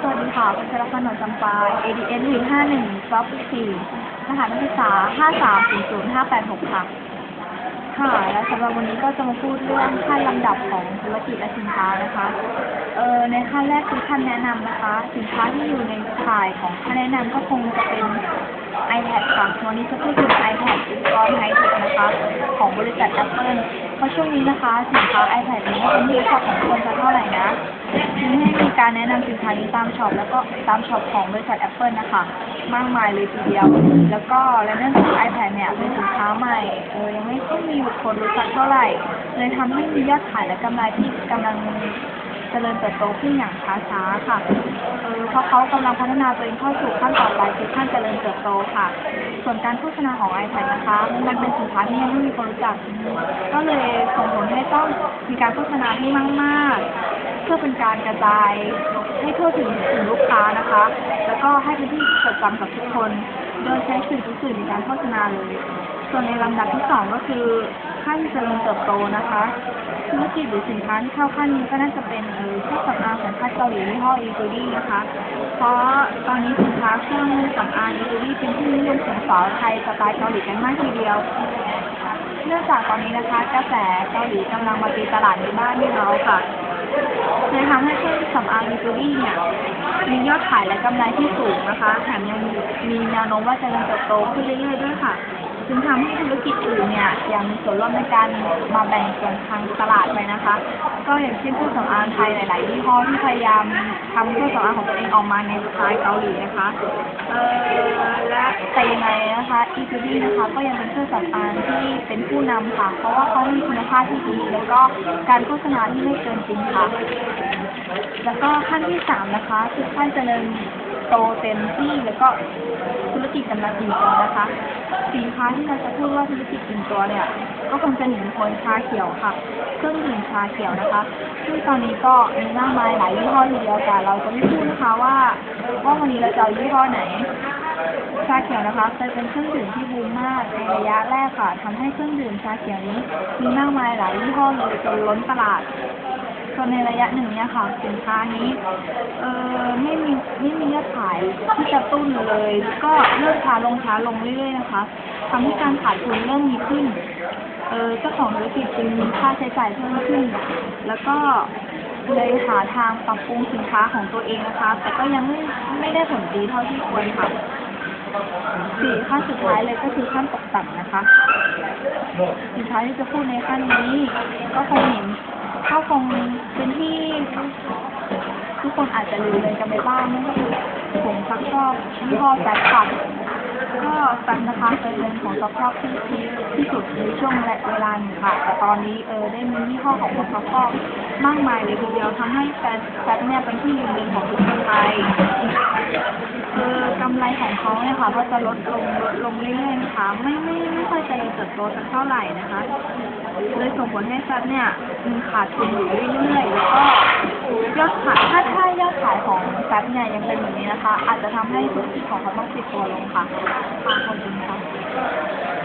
สวัสดีค่ะพัชรพรหนนจำปา ADN 151 Shop 4รหัสนักศึกษา5300586ค่ะ ค่ะ และสำหรับวันนี้ก็จะมาพูดเรื่องขั้นลำดับของธุรกิจและสินค้านะคะ เอ่อ ในขั้นแรกคือขั้นแนะนำนะคะ สินค้าที่อยู่ในข่ายของขั้นแนะนำก็คงจะเป็น iPad ค่ะ วันนี้จะพูดถึง iPad อุปกรณ์ไฮเทคนะคะ ของบริษัท Apple ราะช่วงนี้นะคะสินค้า iPad นี้ไม่เป็นที่รู้จักของคนสักเท่าไหร่นะจึงให้มีการแนะนำสินค้านี้ตามช็อปแล้วก็ตามช็อปของบริษัท Apple นะคะ มากมายเลยทีเดียว แล้วก็และเนื่องจาก iPad เนี่ยเป็นสินค้าใหม่เออยังไม่ค่อยมีบุคคลรู้จักเท่าไหร่ เลยทำให้มียอดขายและกำไรที่กำลังเจริญเติบโตขึ้นอย่างช้าๆค่ะเออเพราะเขากำลังพัฒนาตัวเองเข้าสู่ขั้นต่อไปคือขั้นเจริญเติบโตค่ะ ส่วนการโฆษณาของ iPad นะคะ มันเป็นสินค้าที่ยังไม่มีคนรู้จัก ก็เลยส่งผลให้ต้องมีการโฆษณาให้มากๆ เพื่อเป็นการกระจายให้ทั่วถึงถึงลูกค้านะคะ แล้วก็ให้เป็นที่จดจำกับทุกคน โดยใช้สื่อทุกสื่อในการโฆษณาเลย ส่วนในลำดับที่สองก็คือขั้นเจริญเติบโตนะคะ ธุรกิจหรือสินค้าที่เข้าขั้นนี้ก็น่าจะเป็นเออเครื่องสำอางของค่า เกาหลียี่ห้ออีจูดี้นะคะ เพราะตอนนี้สินค้าเครื่องสำอางอีจูดี้เป็นที่นิยมของสาวไทยสไตล์เกาหลีกันมากทีเดียว เนื่องจากตอนนี้นะคะกระแสเกาหลีกำลังมาตีตลาดในบ้านเราค่ะเลยทำให้เครื่องสำอางอีจูดี้เนี่ยมียอดขายและกำไรที่สูงนะคะ แถมยังมีแนวโน้มว่าจะยังเติบโตขึ้นเรื่อยๆด้วยค่ะ จึงทำให้ธุรกิจอื่นเนี่ยยังมีส่วนร่วมในการมาแบ่งส่วนทางตลาดไปนะคะ ก็อย่างเช่นเครื่องสำอางไทยหลาย ๆ ยี่ห้อที่พยายามทำเครื่องสำอางของตัวเองออกมาในสไตล์เกาหลีนะคะเออ แต่ยังไงนะคะอีทูดี้นะคะก็ยังเป็นเครื่องสำอางที่เป็นผู้นำค่ะ เพราะว่าเขามีคุณภาพที่ดี แล้วก็การโฆษณาที่ไม่เกินจริงค่ะ แล้วก็ขั้นที่สามนะคะ คือขั้นเจริญโตเต็มที่แล้วก็ธุรกิจกำลังอิ่มตัวนะคะ สินค้าที่เราจะพูดว่าธุรกิจอิ่มตัวเนี่ย ก็คงจะหนีพ้นชาเขียวค่ะ เครื่องดื่มชาเขียวนะคะซึ่งตอนนี้ก็มีมากมายหลายยี่ห้อทีเดียวแต่เราจะไม่พูดนะคะว่าว่าวันนี้เราจะเอายี่ห้อไหน ชาเขียวนะคะเคยเป็นเครื่องดื่มที่บูมมากในระยะแรกค่ะทำให้เครื่องดื่มชาเขียวนี้มีมากมายหลายยี่ห้อเลยจนล้นตลาดจนในระยะหนึ่งเนี่ยค่ะสินค้านี้เออไม่มีไม่มียอดขายที่จะตุ้นเลย ก็เริ่มช้าลงช้าลงเรื่อยๆนะคะทำให้การขาดทุนเริ่มมีขึ้นเออเจ้าของธุรกิจจึงมีค่าใช้จ่ายเพิ่มขึ้น แล้วก็เลยหาทางปรับปรุงสินค้าของตัวเองนะคะ แต่ก็ยังไม่ไม่ได้ผลดีเท่าที่ควรค่ะ สี่ขั้นสุดท้ายเลยก็คือขั้นตกต่งนะคะสินค้ายที่จะพูดในขั้นนี้ ก็คงเห็นก็คงเป็นที่ทุกคนอาจจะลืมเลยกันไปบ้างนั่นก็คือผงซักฟอกยี่ห้อแจ็คค่ะก็แจ็คนะคะเคยเป็นของซักฟอกที่พีคที่สุดในช่วงเวลาหนึ่งค่ะแต่ตอนนี้เออได้มียี่ห้อของผงซักฟอกมากมายเลยทีเดียวทำให้แจ็คแจ็คเนี่ยเป็นที่ยืนหนึ่งของทุกคนไท เขาเนี่ยค่ะก็จะลดลงลดลงเรื่อยๆนะคะไม่ไม่ไม่ค่อยจะเติบโตสักเท่าไหร่นะคะเลยส่งผลให้ซัดเนี่ยมีขาดทุนอยู่เรื่อยๆแล้วก็ยอดขายถ้าถ้ายอดขายของซัดเนี่ยยังเป็นแบบนี้นะคะ อาจจะทำให้ธุรกิจของเขาต้องปิดตัวลงค่ะขอบคุณค่ะ